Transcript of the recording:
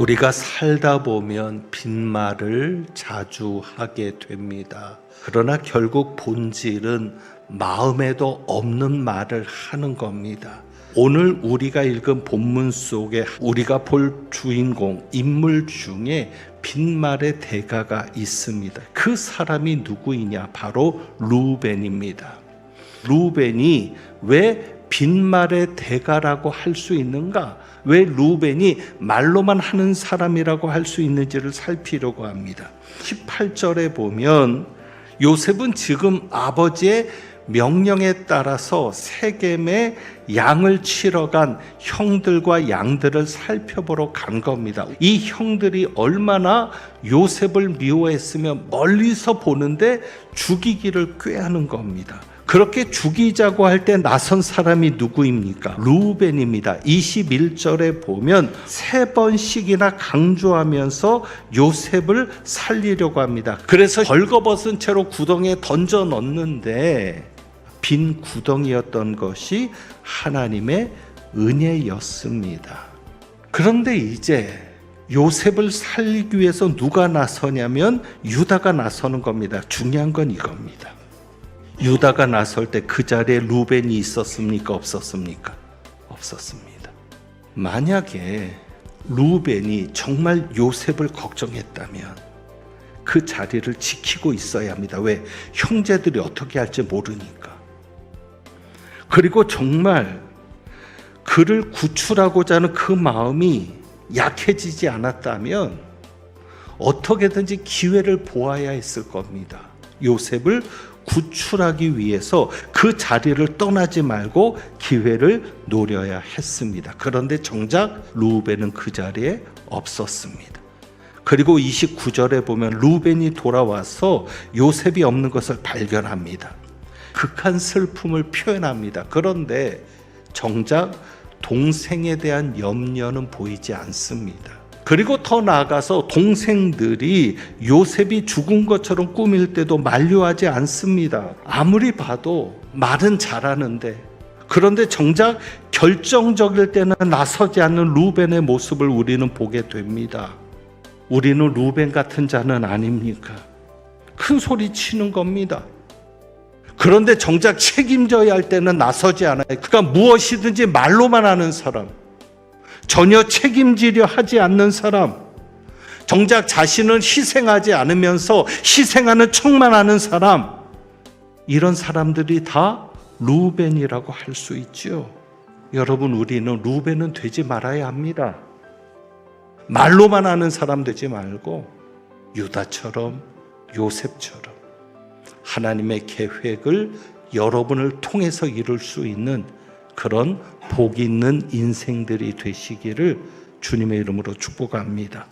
우리가 살다 보면 빈말을 자주 하게 됩니다. 그러나 결국 본질은 마음에도 없는 말을 하는 겁니다. 오늘 우리가 읽은 본문 속에 우리가 볼 주인공, 인물 중에 빈말의 대가가 있습니다. 그 사람이 누구이냐? 바로 루벤입니다. 루벤이 왜 빈말의 대가라고 할 수 있는가? 왜 루벤이 말로만 하는 사람이라고 할 수 있는지를 살피려고 합니다. 18절에 보면 요셉은 지금 아버지의 명령에 따라서 세겜에 양을 치러 간 형들과 양들을 살펴보러 간 겁니다. 이 형들이 얼마나 요셉을 미워했으면 멀리서 보는데 죽이기를 꾀하는 겁니다. 그렇게 죽이자고 할 때 나선 사람이 누구입니까? 루벤입니다. 21절에 보면 세 번씩이나 강조하면서 요셉을 살리려고 합니다. 그래서 벌거벗은 채로 구덩이에 던져 넣는데 빈 구덩이였던 것이 하나님의 은혜였습니다. 그런데 이제 요셉을 살리기 위해서 누가 나서냐면 유다가 나서는 겁니다. 중요한 건 이겁니다. 유다가 나설 때 그 자리에 루벤이 있었습니까? 없었습니까? 없었습니다. 만약에 루벤이 정말 요셉을 걱정했다면 그 자리를 지키고 있어야 합니다. 왜? 형제들이 어떻게 할지 모르니까. 그리고 정말 그를 구출하고자 하는 그 마음이 약해지지 않았다면 어떻게든지 기회를 보아야 했을 겁니다. 요셉을 구출하기 위해서 그 자리를 떠나지 말고 기회를 노려야 했습니다. 그런데 정작 루벤은 그 자리에 없었습니다. 그리고 29절에 보면 루벤이 돌아와서 요셉이 없는 것을 발견합니다. 극한 슬픔을 표현합니다. 그런데 정작 동생에 대한 염려는 보이지 않습니다. 그리고 더 나아가서 동생들이 요셉이 죽은 것처럼 꾸밀 때도 만류하지 않습니다. 아무리 봐도 말은 잘하는데 그런데 정작 결정적일 때는 나서지 않는 루벤의 모습을 우리는 보게 됩니다. 우리는 루벤 같은 자는 아닙니까? 큰 소리 치는 겁니다. 그런데 정작 책임져야 할 때는 나서지 않아요. 그러니까 무엇이든지 말로만 하는 사람. 전혀 책임지려 하지 않는 사람, 정작 자신은 희생하지 않으면서 희생하는 척만 하는 사람, 이런 사람들이 다 루벤이라고 할 수 있죠. 여러분, 우리는 루벤은 되지 말아야 합니다. 말로만 하는 사람 되지 말고 유다처럼 요셉처럼 하나님의 계획을 여러분을 통해서 이룰 수 있는 그런 복 있는 인생들이 되시기를 주님의 이름으로 축복합니다.